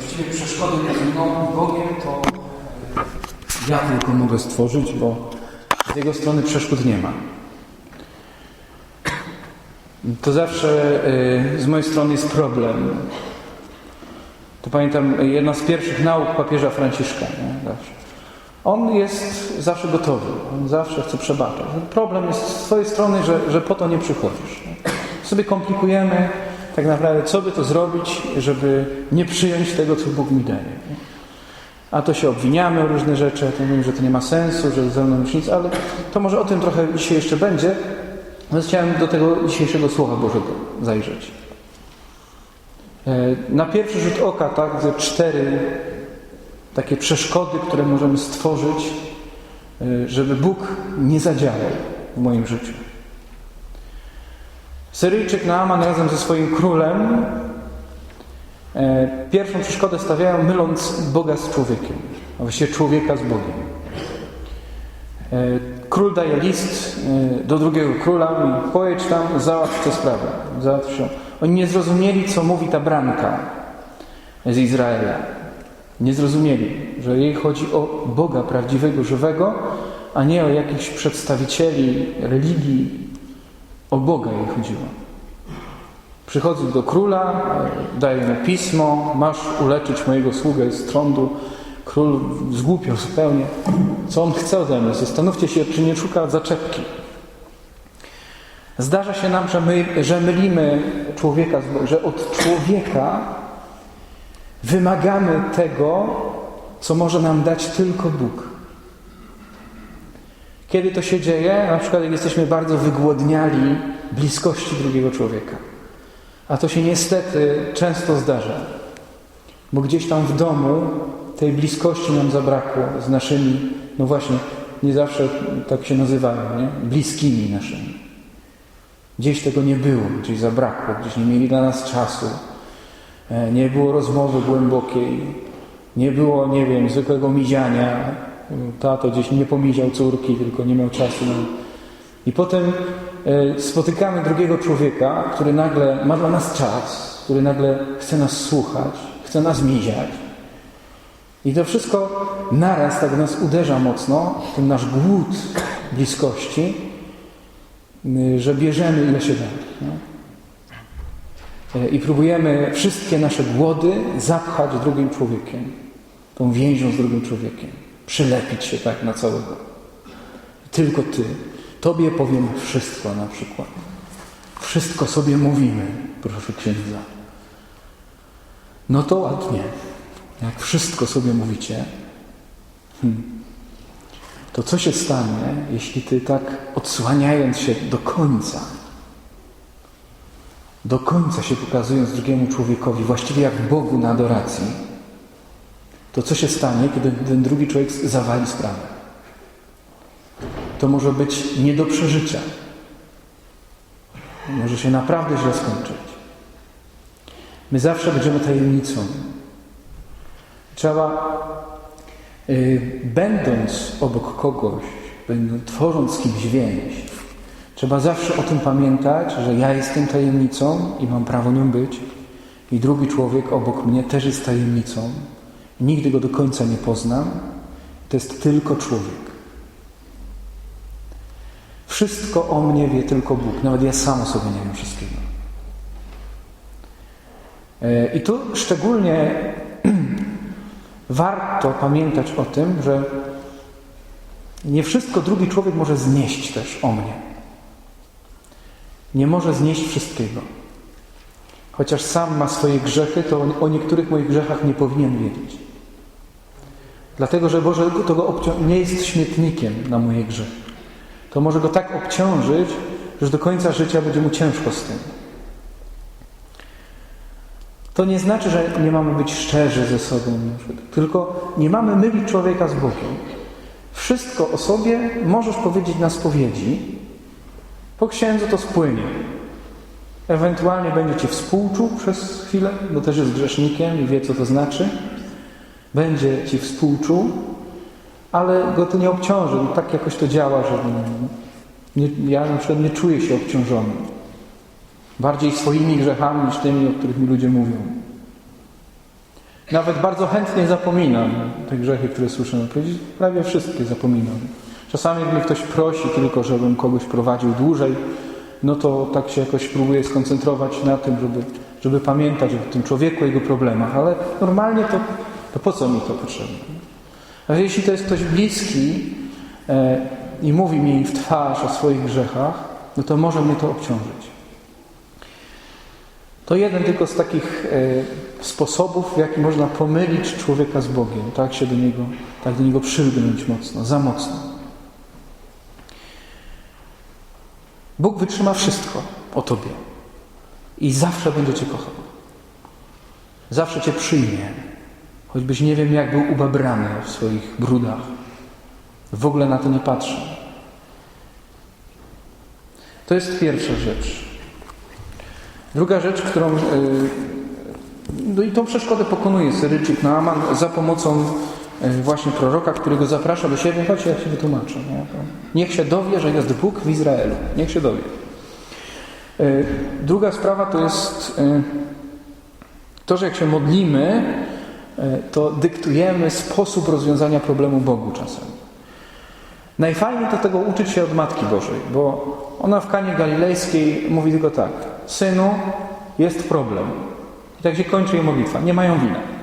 Właściwie przeszkody między mną i Bogiem to ja tylko mogę stworzyć, bo z jego strony przeszkód nie ma. To zawsze y, z mojej strony jest problem. To pamiętam y, jedna z pierwszych nauk papieża Franciszka. Nie? On jest zawsze gotowy, on zawsze chce przebaczać. Problem jest z twojej strony, że, że po to nie przychodzisz. Nie? Sobie komplikujemy tak naprawdę, co by to zrobić, żeby nie przyjąć tego, co Bóg mi daje. A to się obwiniamy o różne rzeczy, to mówimy, że to nie ma sensu, że ze mną już nic, ale to może o tym trochę dzisiaj jeszcze będzie. Więc chciałem do tego dzisiejszego Słowa Bożego zajrzeć. E, Na pierwszy rzut oka, tak, te cztery takie przeszkody, które możemy stworzyć, e, żeby Bóg nie zadziałał w moim życiu. Syryjczyk Naaman razem ze swoim królem e, pierwszą przeszkodę stawiają, myląc Boga z człowiekiem, a właściwie człowieka z Bogiem. E, Król daje list e, do drugiego króla i pojedź tam, załatw tę sprawę. Załatw. Oni nie zrozumieli, co mówi ta branka z Izraela. Nie zrozumieli, że jej chodzi o Boga prawdziwego, żywego, a nie o jakichś przedstawicieli religii. O Boga jej chodziło. Przychodzą do króla, daje mu pismo, masz uleczyć mojego sługę z trądu. Król zgłupiał zupełnie. Co on chce ode mnie? Zastanówcie się, czy nie szuka zaczepki. Zdarza się nam, że, my, że mylimy człowieka, że od człowieka wymagamy tego, co może nam dać tylko Bóg. Kiedy to się dzieje? Na przykład jak jesteśmy bardzo wygłodniali bliskości drugiego człowieka. A to się niestety często zdarza. Bo gdzieś tam w domu tej bliskości nam zabrakło z naszymi, no właśnie, nie zawsze tak się nazywają, nie? bliskimi naszymi. Gdzieś tego nie było, gdzieś zabrakło, gdzieś nie mieli dla nas czasu, e, nie było rozmowy głębokiej, nie było, nie wiem, zwykłego miziania. Tato gdzieś nie pomiział córki, tylko nie miał czasu. I potem e, spotykamy drugiego człowieka, który nagle ma dla nas czas, który nagle chce nas słuchać, chce nas miziać. I to wszystko naraz tak nas uderza mocno, ten nasz głód bliskości, y, że bierzemy ile się da. Y, I próbujemy wszystkie nasze głody zapchać drugim człowiekiem, tą więzią z drugim człowiekiem, przylepić się tak na całego. Tylko Ty. Tobie powiem wszystko na przykład. Wszystko sobie mówimy, proszę księdza. No to ładnie. Jak wszystko sobie mówicie, hmm, to co się stanie, jeśli ty tak odsłaniając się do końca, do końca się pokazując drugiemu człowiekowi, właściwie jak Bogu na adoracji, to co się stanie, kiedy ten drugi człowiek zawali sprawę? To może być nie do przeżycia. Może się naprawdę źle skończyć. My zawsze będziemy tajemnicą. Trzeba, yy, będąc obok kogoś, będąc, tworząc kimś więź, trzeba zawsze o tym pamiętać, że ja jestem tajemnicą i mam prawo nią być, i drugi człowiek obok mnie też jest tajemnicą. Nigdy go do końca nie poznam. To jest tylko człowiek. Wszystko o mnie wie tylko Bóg. Nawet ja sam o sobie nie wiem wszystkiego. Yy, I tu szczególnie warto pamiętać o tym, że nie wszystko drugi człowiek może znieść też o mnie. Nie może znieść wszystkiego. Chociaż sam ma swoje grzechy, to o niektórych moich grzechach nie powinien wiedzieć. Dlatego, że Boże to go nie jest śmietnikiem na moje grzechy. To może go tak obciążyć, że do końca życia będzie mu ciężko z tym. To nie znaczy, że nie mamy być szczerzy ze sobą, tylko nie mamy mylić człowieka z Bogiem. Wszystko o sobie możesz powiedzieć na spowiedzi, po księdzu to spłynie. Ewentualnie będzie ci współczuł przez chwilę, bo też jest grzesznikiem i wie, co to znaczy. Będzie ci współczuł, ale go to nie obciąży. No, tak jakoś to działa, że nie, ja na przykład nie czuję się obciążony. Bardziej swoimi grzechami niż tymi, o których mi ludzie mówią. Nawet bardzo chętnie zapominam te grzechy, które słyszę. Prawie wszystkie zapominam. Czasami mnie ktoś prosi tylko, żebym kogoś prowadził dłużej, no to tak się jakoś próbuję skoncentrować na tym, żeby, żeby pamiętać o tym człowieku, jego problemach, ale normalnie to, to po co mi to potrzebne? Ale jeśli to jest ktoś bliski e, i mówi mi w twarz o swoich grzechach, no to może mnie to obciążyć. To jeden tylko z takich e, sposobów, w jaki można pomylić człowieka z Bogiem, tak się do niego, tak do niego przylgnąć mocno, za mocno. Bóg wytrzyma wszystko o tobie i zawsze będzie cię kochał. Zawsze cię przyjmie, choćbyś nie wiem, jak był ubabrany w swoich brudach. W ogóle na to nie patrzy. To jest pierwsza rzecz. Druga rzecz, którą. Yy, no i tą przeszkodę pokonuje Syryjczyk Naaman za pomocą właśnie proroka, który go zaprasza do siebie. Chodź, ja się wytłumaczę. Nie? Niech się dowie, że jest Bóg w Izraelu. Niech się dowie. Yy, druga sprawa to jest yy, to, że jak się modlimy, to dyktujemy sposób rozwiązania problemu Bogu czasem. Najfajniej to tego uczyć się od Matki Bożej, bo ona w Kanie Galilejskiej mówi tylko tak. Synu, jest problem. I tak się kończy jej modlitwa. Nie mają winy.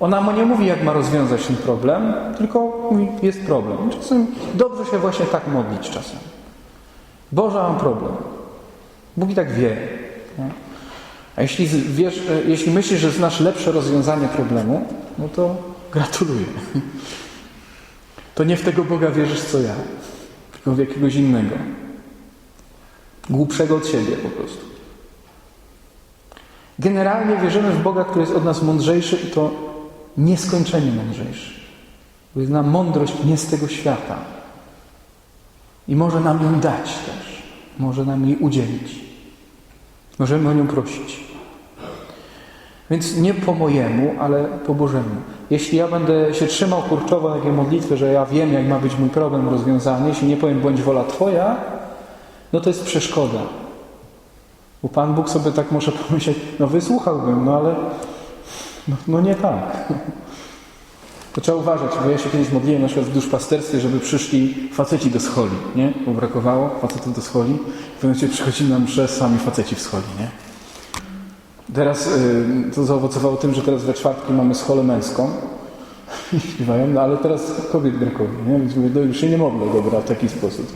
Ona mu nie mówi, jak ma rozwiązać ten problem, tylko mówi, jest problem. Czasem dobrze się właśnie tak modlić czasem. Boże, mam problem. Bóg i tak wie. Nie? A jeśli, wiesz, jeśli myślisz, że znasz lepsze rozwiązanie problemu, no to gratuluję. To nie w tego Boga wierzysz, co ja, tylko w jakiegoś innego. Głupszego od siebie po prostu. Generalnie wierzymy w Boga, który jest od nas mądrzejszy i to nieskończenie mądrzejszy. Bo jest nam mądrość nie z tego świata. I może nam ją dać też. Może nam jej udzielić. Możemy o nią prosić. Więc nie po mojemu, ale po Bożemu. Jeśli ja będę się trzymał kurczowo takiej modlitwy, że ja wiem, jak ma być mój problem rozwiązany, jeśli nie powiem, bądź wola Twoja, no to jest przeszkoda. Bo Pan Bóg sobie tak może pomyśleć, no wysłuchałbym, no ale no, no nie tak. To trzeba uważać, bo ja się kiedyś modliłem na przykład w duszpasterstwie, żeby przyszli faceci do scholi, nie? Bo brakowało facetów do scholi. W pewnym momencie przychodzili na mszę sami faceci w scholi, nie? Teraz y, to zaowocowało tym, że teraz we czwartki mamy scholę męską i śpiewają, no ale teraz kobiet brakuje, nie? Więc mówię, no już się nie modlę, dobra, w taki sposób.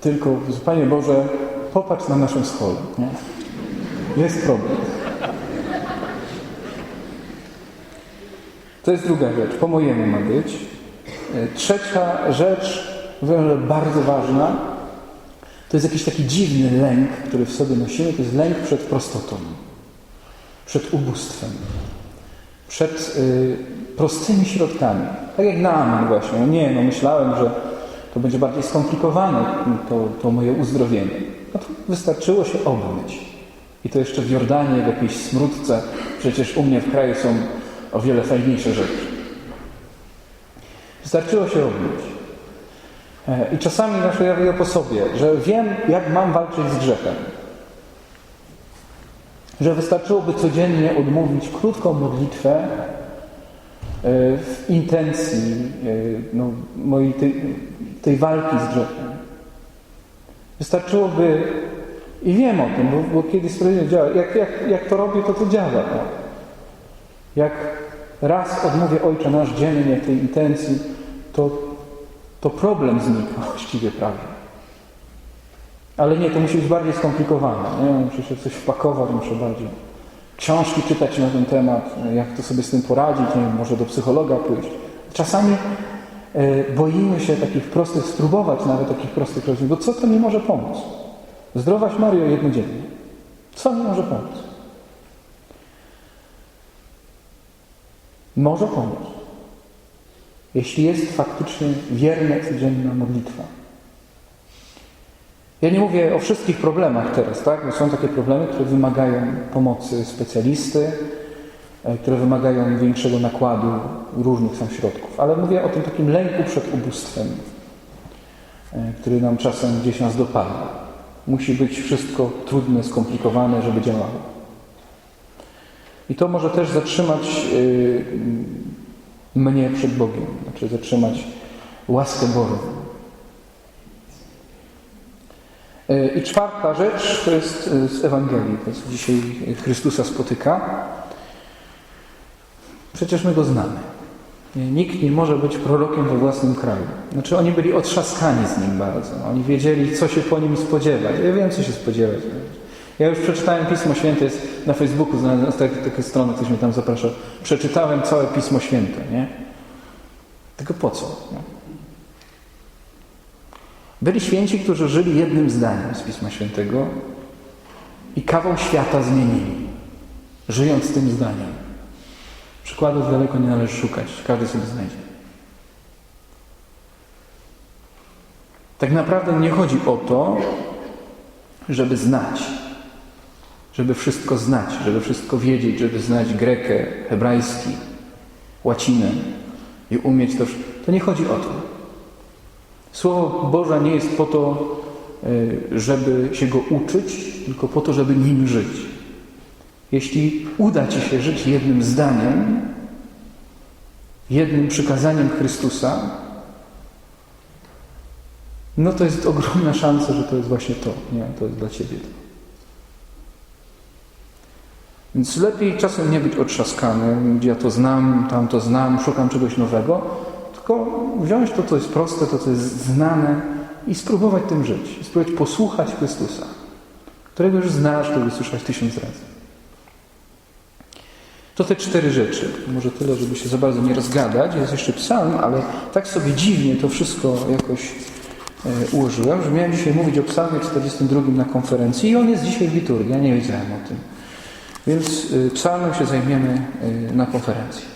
Tylko, Panie Boże, popatrz na naszą scholę, nie? Jest problem. To jest druga rzecz, po mojemu ma być. Trzecia rzecz, bardzo ważna, to jest jakiś taki dziwny lęk, który w sobie nosimy, to jest lęk przed prostotą, przed ubóstwem, przed y, prostymi środkami. Tak jak Naaman właśnie. No nie, no myślałem, że to będzie bardziej skomplikowane, to, to moje uzdrowienie. No to wystarczyło się obmyć. I to jeszcze w Jordanie, w jakiejś smródce. Przecież u mnie w kraju są o wiele fajniejsze rzeczy. Wystarczyło się obmyć. I czasami nasze ja po sobie, że wiem, jak mam walczyć z grzechem. Że wystarczyłoby codziennie odmówić krótką modlitwę w intencji no, mojej tej, tej walki z grzechem. Wystarczyłoby, i wiem o tym, bo, bo kiedy sprawdzenie działa, jak, jak, jak to robię, to to działa. Tak? Jak raz odmówię Ojcze Nasz dziennie tej intencji, to, to problem znika właściwie prawie. Ale nie, to musi być bardziej skomplikowane. Nie? Muszę się coś wpakować, muszę bardziej książki czytać na ten temat, jak to sobie z tym poradzić, nie wiem, może do psychologa pójść. Czasami e, boimy się takich prostych, spróbować nawet takich prostych rozwiązań, bo co to mi może pomóc? Zdrowaś Mario jednodziennie. Co mi może pomóc? Może pomóc. Jeśli jest faktycznie wierna, codzienna modlitwa. Ja nie mówię o wszystkich problemach teraz, tak? Bo są takie problemy, które wymagają pomocy specjalisty, które wymagają większego nakładu różnych są środków. Ale mówię o tym takim lęku przed ubóstwem, który nam czasem gdzieś nas dopada. Musi być wszystko trudne, skomplikowane, żeby działało. I to może też zatrzymać y, mnie przed Bogiem, znaczy zatrzymać łaskę Bożą. Y, I czwarta rzecz to jest y, z Ewangelii, to jest dzisiaj Chrystusa spotyka. Przecież my go znamy. Nikt nie może być prorokiem we własnym kraju. Znaczy oni byli otrzaskani z nim bardzo. Oni wiedzieli, co się po nim spodziewać. Ja wiem, co się spodziewać. Ja już przeczytałem Pismo Święte, jest na Facebooku, znalazłem takie, takie strony, ktoś mnie tam zapraszał. Przeczytałem całe Pismo Święte, nie? Tylko po co? No. Byli święci, którzy żyli jednym zdaniem z Pisma Świętego i kawał świata zmienili, żyjąc tym zdaniem. Przykładów daleko nie należy szukać, każdy sobie znajdzie. Tak naprawdę nie chodzi o to, żeby znać, żeby wszystko znać, żeby wszystko wiedzieć, żeby znać grekę, hebrajski, łacinę i umieć to. To nie chodzi o to. Słowo Boże nie jest po to, y, żeby się go uczyć, tylko po to, żeby nim żyć. Jeśli uda Ci się żyć jednym zdaniem, jednym przykazaniem Chrystusa, no to jest ogromna szansa, że to jest właśnie to. Nie, to jest dla Ciebie to. Więc lepiej czasem nie być otrzaskanym, ja to znam, tam to znam, szukam czegoś nowego, tylko wziąć to, co jest proste, to, co jest znane i spróbować tym żyć. I spróbować posłuchać Chrystusa, którego już znasz, którego słyszałeś tysiąc razy. To te cztery rzeczy. Może tyle, żeby się za bardzo nie rozgadać. Jest jeszcze psalm, ale tak sobie dziwnie to wszystko jakoś e, ułożyłem, że miałem dzisiaj mówić o psalmie 42 na konferencji i on jest dzisiaj w liturgii. Ja nie wiedziałem o tym. Więc y, psalmem się zajmiemy y, na konferencji.